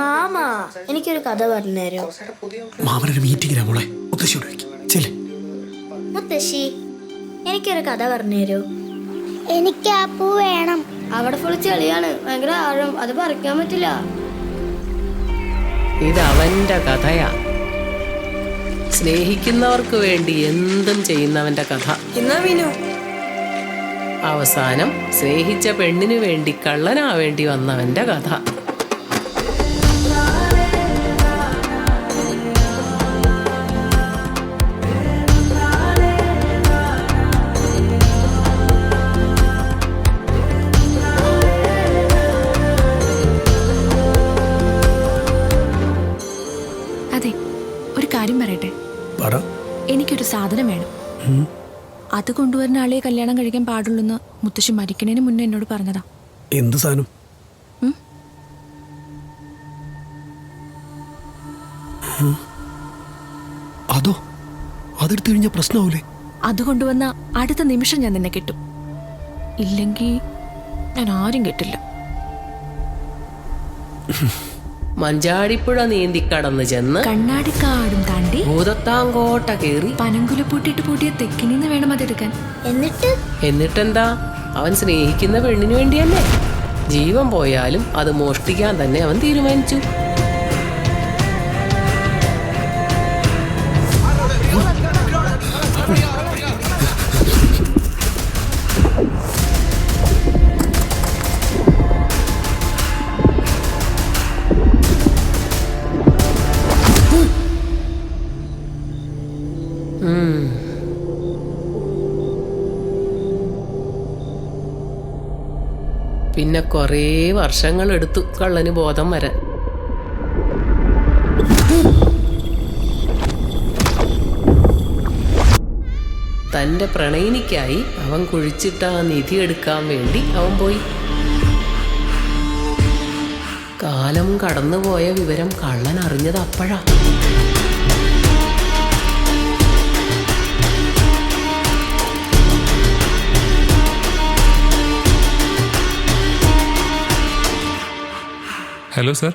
Mama എനിക്കൊരു കഥ പറഞ്ഞു തരോ? മാമനൊരു മീറ്റിംഗിലാ മോളെ. മുത്തശ്ശിയോട് ചെല്ലേ. മുത്തശ്ശി എനിക്കൊരു കഥ പറഞ്ഞു തരോ? എനിക്ക് ആ പൂ വേണം. അവിടെ ഫുൾ ചെളിയാണ്. ഭയങ്കര ആഴം. അത് പറിക്കാൻ പറ്റില്ല. ഇത് അവന്റെ കഥയാ. സ്നേഹിക്കുന്നവർക്ക് വേണ്ടി എന്തും ചെയ്യുന്നവന്റെ കഥ. എന്നാ മീനു അവസാനം സ്നേഹിച്ച പെണ്ണിനു വേണ്ടി കള്ളനാവേണ്ടി വന്നവന്റെ കഥ. അതെ ഒരു കാര്യം പറയട്ടെ. പറ. എനിക്കൊരു സാധനം വേണം. അത് കൊണ്ടുവരുന്ന ആളെ കല്യാണം കഴിക്കാൻ പാടുള്ളൂന്ന് മുത്തശ്ശി മരിക്കണേന് മുന്നേ എന്നോട് പറഞ്ഞതാ. എന്ത് സാധനം? അതോ അതെടുത്തു കഴിഞ്ഞാൽ പ്രശ്നമാവൂലേ അത് കൊണ്ടുവന്ന അടുത്ത നിമിഷം ഞാൻ നിന്നെ കിട്ടും. ഇല്ലെങ്കിൽ ഞാൻ ആരും കിട്ടില്ല. മഞ്ചാടിപ്പുഴ നീന്തി കടന്നു ചെന്ന് കണ്ണാടിക്കാടും താണ്ടി ഭൂതത്താങ്കോട്ട കേറി. പനങ്കുല പൂട്ടിട്ട് പൂട്ടിയ തെക്കിനിന്ന് വേണം അതെടുക്കാൻ. എന്നിട്ട്? എന്നിട്ടെന്താ? അവൻ സ്നേഹിക്കുന്ന പെണ്ണിനു വേണ്ടിയല്ലേ? ജീവൻ പോയാലും അത് മോഷ്ടിക്കാൻ തന്നെ അവൻ തീരുമാനിച്ചു. പിന്നെ കുറേ വർഷങ്ങളെടുത്തു കള്ളന് ബോധം വരാൻ. തന്റെ പ്രണയിനിക്കായി അവൻ കുഴിച്ചിട്ട ആ നിധി എടുക്കാൻ വേണ്ടി അവൻ പോയി. കാലം കടന്നുപോയ വിവരം കള്ളൻ അറിഞ്ഞത് അപ്പോഴാ. Hello, sir.